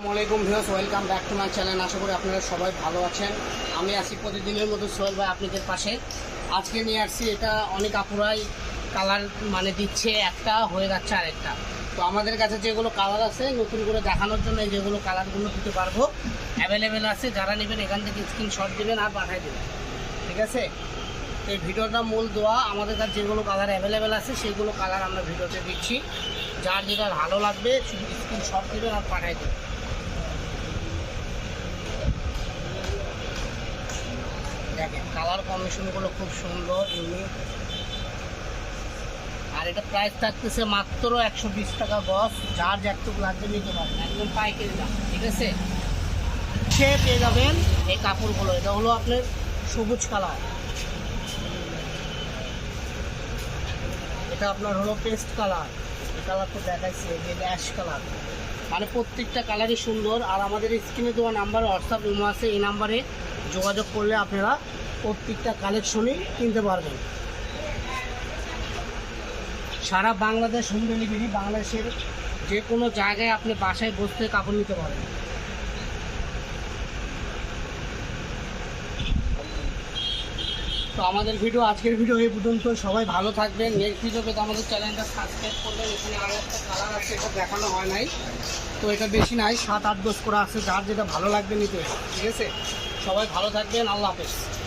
আসসালামাইকুম views welcome back to my channel. আশা করি আপনারা সবাই ভালো আছেন। আমি আছি প্রতিদিনের মতো সোহেল ভাই আপনাদের পাশে। আজকে নিয়ে আসছি এটা অনেক আপুরাই কালার মানে দিচ্ছে, একটা হয়ে যাচ্ছে আরেকটা। তো আমাদের কাছে যেগুলো কালার আছে, নতুন করে দেখানোর জন্য যেগুলো কালারগুলো দিতে পারব। অ্যাভেলেবেল আছে, যারা নেবেন এখান থেকে স্ক্রিনশট দেবেন আর পাঠিয়ে দেবেন। ঠিক আছে? এই ভিডিওটা মূল দেওয়া আমাদের কাছে যেগুলো কালার অ্যাভেলেবেল আছে, সেগুলো কালার আমরা ভিডিওতে দিচ্ছি। যার যেটা ভালো লাগবে, শুধু স্ক্রিনশট দেবেন আর পাঠিয়ে দেবেন দেখেন কালার কম্বিনেশনগুলো খুব সুন্দর ইউনিক আর এটা প্রাইস থাকতেছে মাত্র একশো বিশ টাকা গস যার যতটুকু লাগবে নিতে পারেন একদম পাইকারি দাম, ঠিক আছে? সে পেয়ে যাবেন এই কাপড়গুলো। এটা হলো আপনার সবুজ কালার। এটা আপনার হলো পেস্ট কালার। এই কালার তো দেখাইছে যে অ্যাশ কালার। মানে প্রত্যেকটা কালারই সুন্দর। আর আমাদের স্ক্রিনে দেওয়া নাম্বার হোয়াটসঅ্যাপ রুম আছে, এই নাম্বারে যোগাযোগ করলে আপনারা প্রত্যেকটা কালেকশনই কিনতে পারবেন। সারা বাংলাদেশ হোম ডেলিভারি, বাংলাদেশের যে কোনো জায়গায় আপনি বাসায় বসতে কাপড় নিতে পারবেন। তো আমাদের ভিডিও, আজকের ভিডিও এই পর্যন্ত। সবাই ভালো থাকবেন। নেক্সট ভিডিও পেতে আমাদের চ্যানেলটা সাবস্ক্রাইব করবেন। এখানে আরও একটা কালার আছে, এটা দেখানো হয় নাই। তো এটা বেশি নাই, সাত আট দশ করে আছে। যার যেটা ভালো লাগবে নিতে। ঠিক আছে? সবাই ভালো থাকবেন। আল্লাহ হাফেজ।